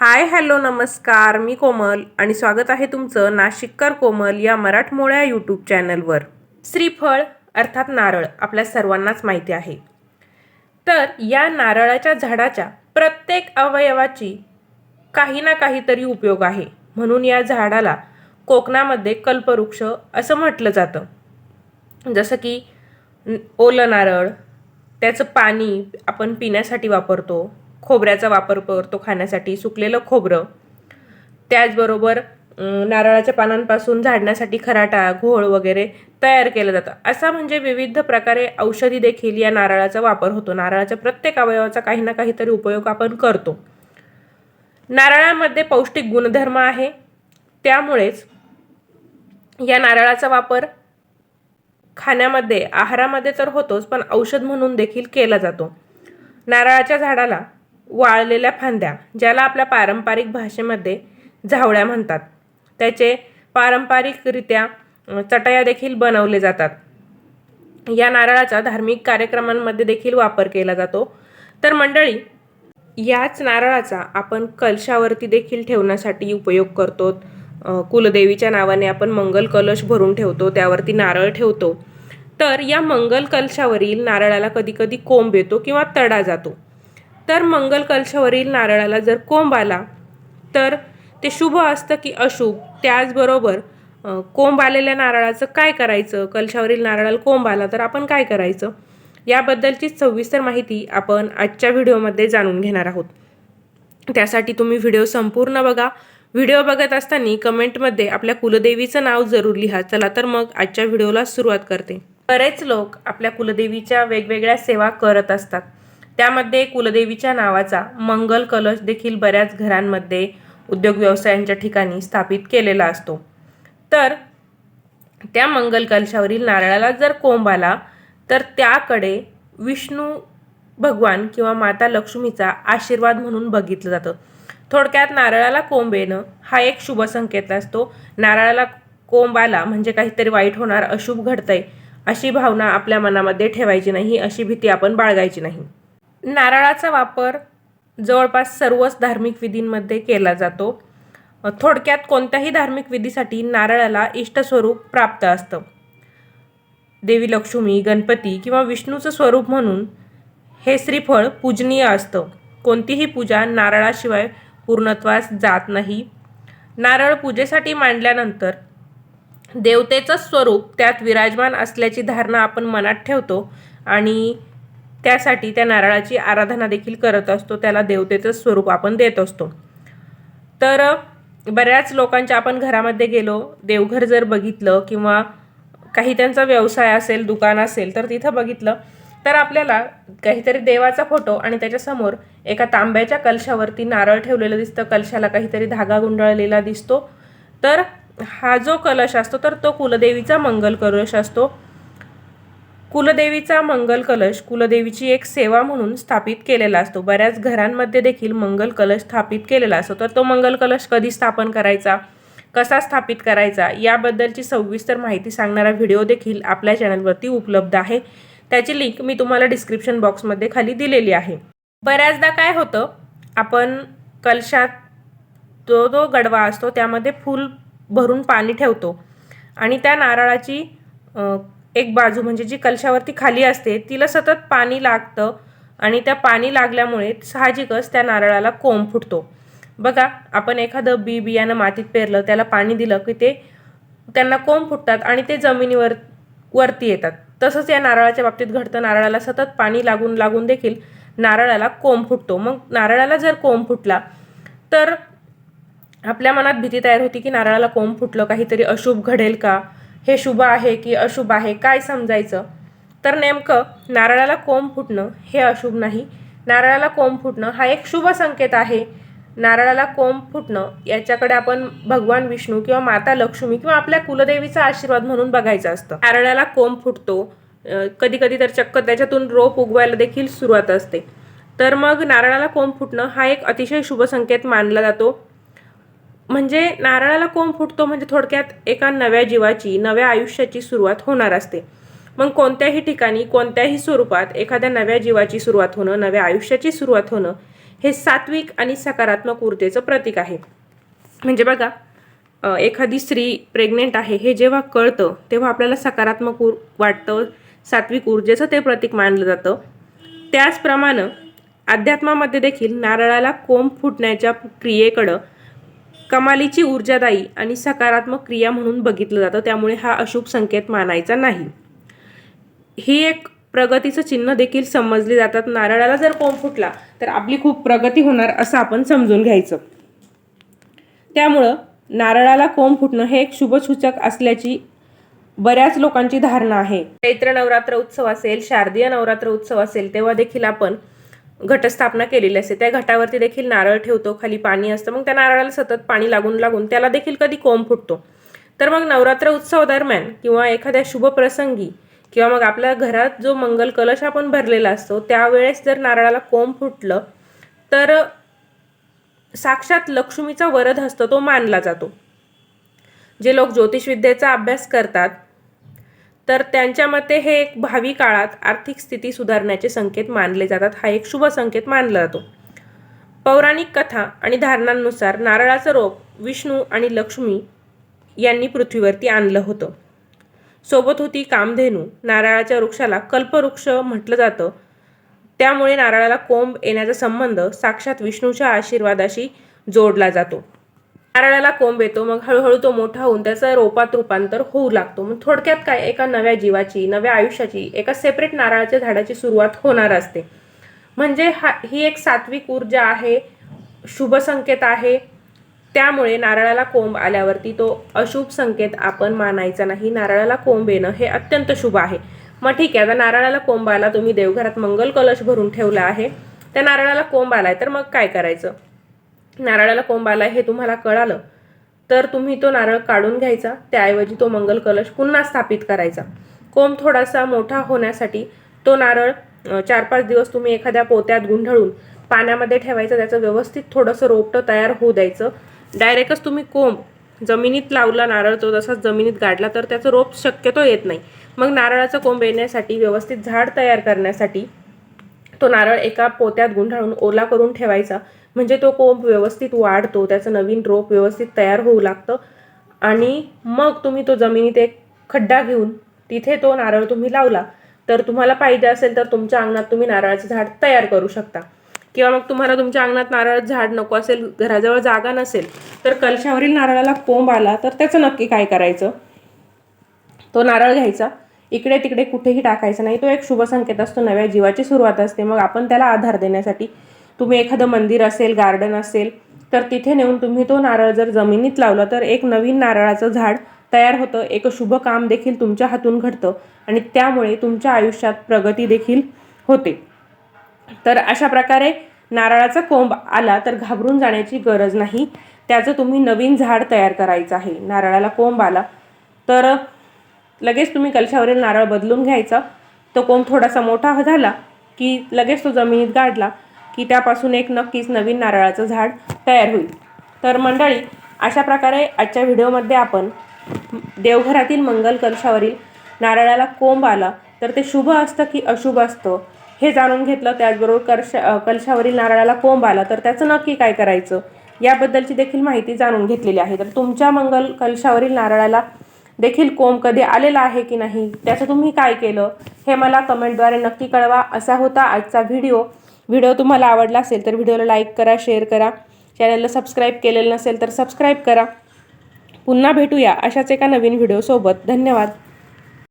Hi hello नमस्कार. मी कोमल आणि स्वागत आहे तुमचं नाशिककर कोमल या मराठमोळ्या यूट्यूब चॅनलवर. श्रीफळ अर्थात नारळ आपल्या सर्वांनाच माहिती आहे. तर या नारळाच्या झाडाच्या प्रत्येक अवयवाची काही ना काहीतरी उपयोग आहे. म्हणून या झाडाला कोकणामध्ये कल्पवृक्ष असं म्हटलं जातं. जसं की ओलं नारळ त्याचं पाणी आपण पिण्यासाठी वापरतो. खोबऱ्याचा वापर करतो खाण्यासाठी सुकलेलं खोबरं. त्याचबरोबर नारळाच्या पानांपासून झाडण्यासाठी खराटा घोळ वगैरे तयार केलं जातं. असा म्हणजे विविध प्रकारे औषधी देखील या नारळाचा वापर होतो. नारळाच्या प्रत्येक अवयवाचा काही ना काहीतरी उपयोग आपण करतो. नारळामध्ये पौष्टिक गुणधर्म आहे. त्यामुळेच या नारळाचा वापर खाण्यामध्ये आहारामध्ये तर होतोच पण औषध म्हणून देखील केला जातो. नारळाच्या झाडाला वाळलेल्या फांद्या ज्याला आपल्या पारंपरिक भाषेमध्ये झावळ्या म्हणतात. त्याचे पारंपरिकरित्या चटया देखील बनवले जातात. या नारळाचा धार्मिक कार्यक्रमांमध्ये देखील वापर केला जातो. तर मंडळी याच नारळाचा आपण कलशावरती देखील ठेवण्यासाठी उपयोग करतो. कुलदेवीच्या नावाने आपण मंगल कलश भरून ठेवतो त्यावरती नारळ ठेवतो. तर या मंगल कलशावरील नारळाला कधीकधी कोंब येतो किंवा तडा जातो. तर मंगल कलशावरील नारळाला जर कोंब आला तर ते शुभ असतं की अशुभ? त्याचबरोबर कोंब आलेल्या नारळाचं काय करायचं? कलशावरील नारळाला कोंब आला तर आपण काय करायचं? याबद्दलची सविस्तर माहिती आपण आजच्या व्हिडिओमध्ये जाणून घेणार आहोत. त्यासाठी तुम्ही व्हिडिओ संपूर्ण बघा. व्हिडिओ बघत असताना कमेंटमध्ये आपल्या कुलदेवीचं नाव जरूर लिहा. चला तर मग आजच्या व्हिडिओला सुरुवात करते. बरेच लोक आपल्या कुलदेवीच्या वेगवेगळ्या सेवा करत असतात. त्यामध्ये कुलदेवीच्या नावाचा मंगल कलश देखील बऱ्याच घरांमध्ये उद्योग व्यवसायांच्या ठिकाणी स्थापित केलेला असतो. तर त्या मंगल कलशावरील नारळाला जर कोंब आला तर त्याकडे विष्णू भगवान किंवा माता लक्ष्मीचा आशीर्वाद म्हणून बघितलं जातं. थोडक्यात नारळाला कोंब येणं हा एक शुभ संकेत असतो. नारळाला कोंब आला म्हणजे काहीतरी वाईट होणार अशुभ घडतंय अशी भावना आपल्या मनामध्ये ठेवायची नाही अशी भीती आपण बाळगायची नाही. नारळाचा वापर जवळपास सर्वच धार्मिक विधींमध्ये केला जातो. थोडक्यात कोणत्याही धार्मिक विधीसाठी नारळाला इष्टस्वरूप प्राप्त असतं. देवी लक्ष्मी गणपती किंवा विष्णूचं स्वरूप म्हणून हे श्रीफळ पूजनीय असतं. कोणतीही पूजा नारळाशिवाय पूर्णत्वास जात नाही. नारळ पूजेसाठी मांडल्यानंतर देवतेचं स्वरूप त्यात विराजमान असल्याची धारणा आपण मनात ठेवतो आणि त्यासाठी त्या नारळाची आराधना देखील करत असतो. त्याला देवतेचं स्वरूप आपण देत असतो. तर बऱ्याच लोकांच्या आपण घरामध्ये गेलो देवघर जर बघितलं किंवा काही त्यांचा व्यवसाय असेल दुकान असेल तर तिथं बघितलं तर आपल्याला काहीतरी देवाचा फोटो आणि त्याच्यासमोर एका तांब्याच्या कलशावरती नारळ ठेवलेलं दिसतं. कलशाला काहीतरी धागा गुंडाळलेला दिसतो. तर हा जो कलश असतो तर तो कुलदेवीचा मंगल कलश असतो. कुलदेवीचा मंगल कलश कुलदेवीची एक सेवा म्हणून स्थापित केलेला असतो. बऱ्याच घरांमध्ये देखील मंगल कलश स्थापित केलेला असतो. तर तो मंगल कलश कधी स्थापन करायचा? कसा स्थापित करायचा? याबद्दलची सविस्तर माहिती सांगणारा व्हिडिओ देखील आपल्या चॅनलवरती उपलब्ध आहे. त्याची लिंक मी तुम्हाला डिस्क्रिप्शन बॉक्समध्ये खाली दिलेली आहे. बऱ्याचदा काय होतं? आपण कलशात जो जो गडवा असतो त्यामध्ये फूल भरून पाणी ठेवतो आणि त्या नारळाची एक बाजू म्हणजे जी कलशावरती खाली असते तिला सतत पाणी लागतं आणि त्या पाणी लागल्यामुळे साहजिकच त्या नारळाला कोंब फुटतो. बघा आपण एखादं बी बियाणं मातीत पेरलं त्याला पाणी दिलं की ते त्यांना कोंब फुटतात आणि ते जमिनीवर वरती येतात. तसंच या नारळाच्या बाबतीत घडतं नारळाला सतत पाणी लागून लागून देखील नारळाला कोंब फुटतो. मग नारळाला जर कोंब फुटला तर आपल्या मनात भीती तयार होती की नारळाला कोंब फुटलं काहीतरी अशुभ घडेल का? हे शुभ आहे की अशुभ आहे काय समजायचं? तर नेमकं नारळाला कोंब फुटणं हे अशुभ नाही. नारळाला कोंब फुटणं हा एक शुभ संकेत आहे. नारळाला कोंब फुटणं याच्याकडे आपण भगवान विष्णू किंवा माता लक्ष्मी किंवा आपल्या कुलदेवीचा आशीर्वाद म्हणून बघायचं असतं. नारळाला कोंब फुटतो. कधी कधी तर चक्क त्याच्यातून रोप उगवायला देखील सुरुवात असते. तर मग नारळाला कोंब फुटणं हा एक अतिशय शुभ संकेत मानला जातो. म्हणजे नारळाला कोंब फुटतो म्हणजे थोडक्यात एका नव्या जीवाची नव्या आयुष्याची सुरुवात होणार असते. मग कोणत्याही ठिकाणी कोणत्याही स्वरूपात एखाद्या नव्या जीवाची सुरुवात होणं नव्या आयुष्याची सुरुवात होणं हे सात्विक आणि सकारात्मक ऊर्जेचं प्रतीक आहे. म्हणजे बघा एखादी स्त्री प्रेग्नेंट आहे हे जेव्हा कळतं तेव्हा आपल्याला सकारात्मक ऊर वाटतं सात्विक ऊर्जेचं ते प्रतीक मानलं जातं. त्याचप्रमाणे अध्यात्मामध्ये देखील नारळाला कोंब फुटण्याच्या क्रियेकडं कमालीची ऊर्जादायी आणि सकारात्मक क्रिया म्हणून बघितलं जातं त्यामुळे हा अशुभ संकेत मानायचा नाही. ही एक प्रगतीचं चिन्ह देखील समजली जातात. नारळाला जर कोंब फुटला तर आपली खूप प्रगती होणार असं आपण समजून घ्यायचं. त्यामुळं नारळाला कोंब फुटणं हे एक शुभसूचक असल्याची बऱ्याच लोकांची धारणा आहे. चैत्र नवरात्र उत्सव असेल शारदीय नवरात्र उत्सव असेल तेव्हा देखील आपण घटस्थापना केलेली असते. त्या घटावरती देखील नारळ ठेवतो खाली पाणी असतं. मग त्या नारळाला सतत पाणी लागून लागून त्याला देखील कधी कोंब फुटतो. तर मग नवरात्र उत्सव दरम्यान किंवा एखाद्या शुभप्रसंगी किंवा मग आपल्या घरात जो मंगल कलश आपण भरलेला असतो त्यावेळेस जर नारळाला कोंब फुटलं तर साक्षात लक्ष्मीचा वरद असतो तो मानला जातो. जे लोक ज्योतिषविद्येचा अभ्यास करतात तर त्यांच्या मते हे एक भावी काळात आर्थिक स्थिती सुधारण्याचे संकेत मानले जातात. हा एक शुभ संकेत मानला जातो. पौराणिक कथा आणि धारणांनुसार नारळाचं रोप विष्णू आणि लक्ष्मी यांनी पृथ्वीवरती आणलं होतं. सोबत होती कामधेनू. नारळाच्या वृक्षाला कल्पवृक्ष म्हटलं जातं. त्यामुळे नारळाला कोंब येण्याचा संबंध साक्षात विष्णूच्या आशीर्वादाशी जोडला जातो. नारळाला कोंब येतो मग हळूहळू तो मोठा होऊन त्याचं रोपात रूपांतर होऊ लागतो. मग थोडक्यात काय? एका नव्या जीवाची नव्या आयुष्याची एका सेपरेट नारळाच्या झाडाची सुरुवात होणार असते. म्हणजे हा ही एक सात्विक ऊर्जा आहे शुभ संकेत आहे. त्यामुळे नारळाला कोंब आल्यावरती तो अशुभ संकेत आपण मानायचा नाही. नारळाला कोंब येणं हे अत्यंत शुभ आहे. मग ठीक आहे आता नारळाला कोंब आला तुम्ही देवघरात मंगल कलश भरून ठेवला आहे. त्या नारळाला कोंब आलाय तर मग काय करायचं? नारळाला कोंब आला हे तुम्हाला कळालं तर तुम्ही तो नारळ काढून घ्यायचा. त्याऐवजी तो मंगल कलश पुन्हा स्थापित करायचा. कोंब थोडासा मोठा होण्यासाठी तो नारळ चार पाच दिवस तुम्ही एखाद्या पोत्यात गुंढळून पाण्यामध्ये ठेवायचं त्याचं व्यवस्थित थोडंसं रोपटं तयार होऊ द्यायचं. डायरेक्टच तुम्ही कोंब जमिनीत लावला नारळ तो तसाच जमिनीत गाडला तर त्याचं रोप शक्यतो येत नाही. मग नारळाचं कोंब येण्यासाठी व्यवस्थित झाड तयार करण्यासाठी तो नारळ एका पोत्यात गुंढाळून ओला करून ठेवायचा. म्हणजे तो कोंब व्यवस्थित वाढतो त्याचं नवीन रोप व्यवस्थित तयार होऊ लागतं. आणि मग तुम्ही तो जमिनीत एक खड्डा घेऊन तिथे तो नारळ तुम्ही लावला. तर तुम्हाला पाहिजे असेल तर तुमच्या अंगणात तुम्ही नारळाचं झाड तयार करू शकता. किंवा मग तुम्हाला तुमच्या अंगणात नारळ झाड नको असेल घराजवळ जागा नसेल तर कलशावरील नारळाला कोंब आला तर त्याचं नक्की काय करायचं? तो नारळ घ्यायचा. इकडे तिकडे कुठेही टाकायचा नाही. तो एक शुभ संकेत असतो. नव्या जीवाची सुरुवात असते. मग आपण त्याला आधार देण्यासाठी तुम्ही एखादं मंदिर असेल गार्डन असेल तर तिथे नेऊन तुम्ही तो नारळ जर जमिनीत लावला तर एक नवीन नारळाचं झाड तयार होतं. एक शुभ काम देखील तुमच्या हातून घडतं आणि त्यामुळे तुमच्या आयुष्यात प्रगती देखील होते. तर अशा प्रकारे नारळाचा कोंब आला तर घाबरून जाण्याची गरज नाही. त्याचं तुम्ही नवीन झाड तयार करायचं आहे. नारळाला कोंब आला तर लगेच तुम्ही कलशावरील नारळ बदलून घ्यायचा. तो कोंब थोडासा मोठा झाला की लगेच तो जमिनीत गाडला. की त्यापासून एक नक्कीच नवीन नारळाचं झाड तयार होईल. तर मंडळी अशा प्रकारे आजच्या व्हिडिओमध्ये आपण देवघरातील मंगल कलशावरील नारळाला कोंब आला तर ते शुभ असतं की अशुभ असतं हे जाणून घेतलं. त्याचबरोबर कर्श कलशावरील नारळाला कोंब आला तर त्याचं नक्की काय करायचं याबद्दलची देखील माहिती जाणून घेतलेली आहे. तर तुमच्या मंगल कलशावरील नारळाला देखील कोंब कधी आलेला आहे की नाही त्याचं तुम्ही काय केलं हे मला कमेंटद्वारे नक्की कळवा. असा होता आजचा व्हिडिओ. व्हिडिओ तुम्हाला आवडला असेल तर व्हिडिओला लाईक करा शेअर करा. चॅनलला सबस्क्राईब केलेलं नसेल तर सबस्क्राईब करा. पुन्हा भेटूया अशाच एका नवीन व्हिडिओसोबत. धन्यवाद.